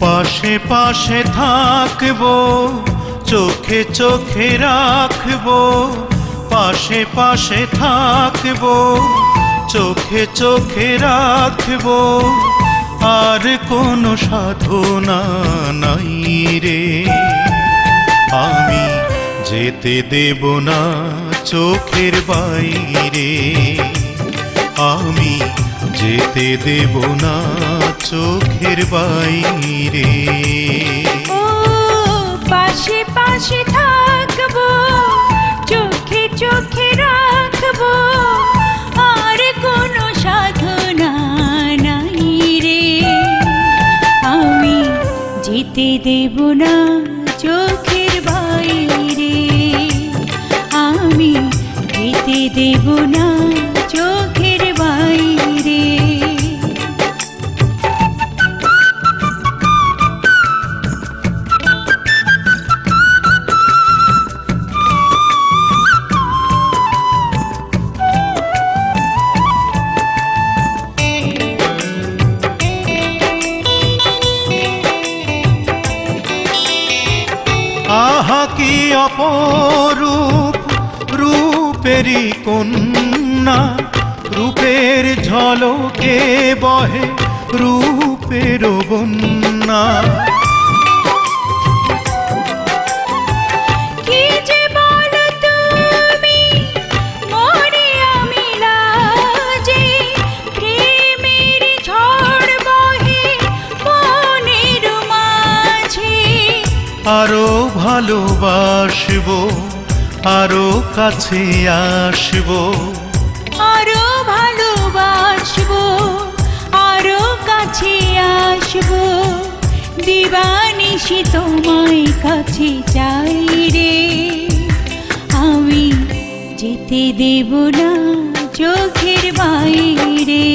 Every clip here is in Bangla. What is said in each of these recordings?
পাশে পাশে থাকব, চোখে চোখে রাখব, পাশে পাশে থাকব, চোখে চোখে রাখব। আর কোনো সাধনা নাই রে, আমি যেতে দেব না চোখের বাইরে। আমি যেতে দেব না চোখের বাইরে। ও, পাশে পাশে থাকব, চোখে চোখে রাখব, আর কোনো সাধনা নাই রে। আমি যেতে দেব না চোখের বাইরে। আমি যেতে দেব না অপরূপ রূপেরই কন্যা রূপের ঝলকে বহে রূপের বন্যা। আরও ভালোবাসবো, আরও কাছে আসব। আরও ভালোবাসবো, আরও কাছে আসব। দিবানিশি তোমায় কাছে চাই রে। আমি যেতে দেব না চোখের বাইরে।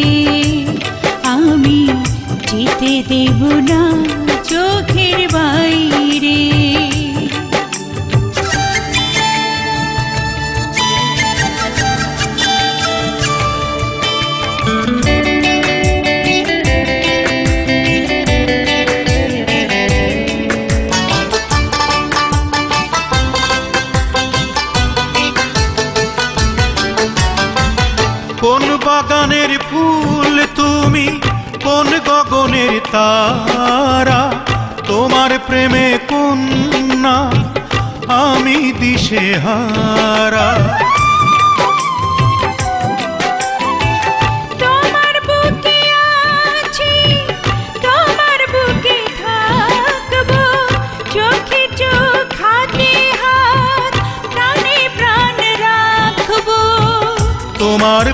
আমি যেতে দেব না চোখের বাইরে। কোন বাগানের ফুল তুমি? কোন গগনের তারা? তোমার প্রেমে কন্যা আমি দিশে হারা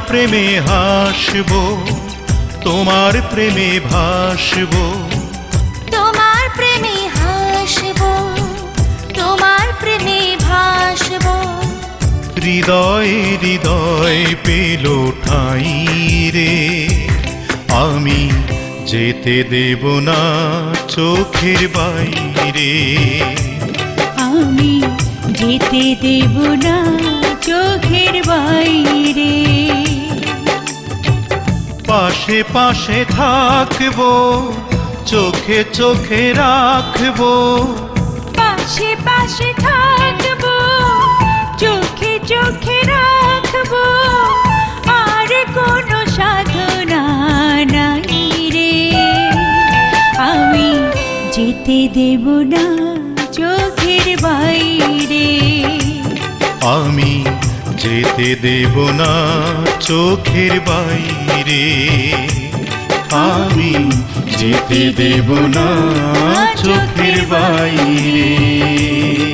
প্রেমে হাসবো তোমার প্রেমে ভাসবো। তোমার প্রেমে হাসবো তোমার প্রেমে ভাসবো। হৃদয় হৃদয় পেল ঠাই রে আমি যেতে দেব না চোখের বাইরে। আমি যেতে দেব না চোখের বাইরে। পাশে পাশে থাকব চোখে চোখে রাখব। পাশে পাশে থাকব চোখে চোখে রাখব। আর কোনো সাধনা নাই রে। আমি যেতে দেব না চোখের বাইরে। আমি যেতে দেব না চোখের বাইরে। আমি যেতে দেব না চোখের বাইরে।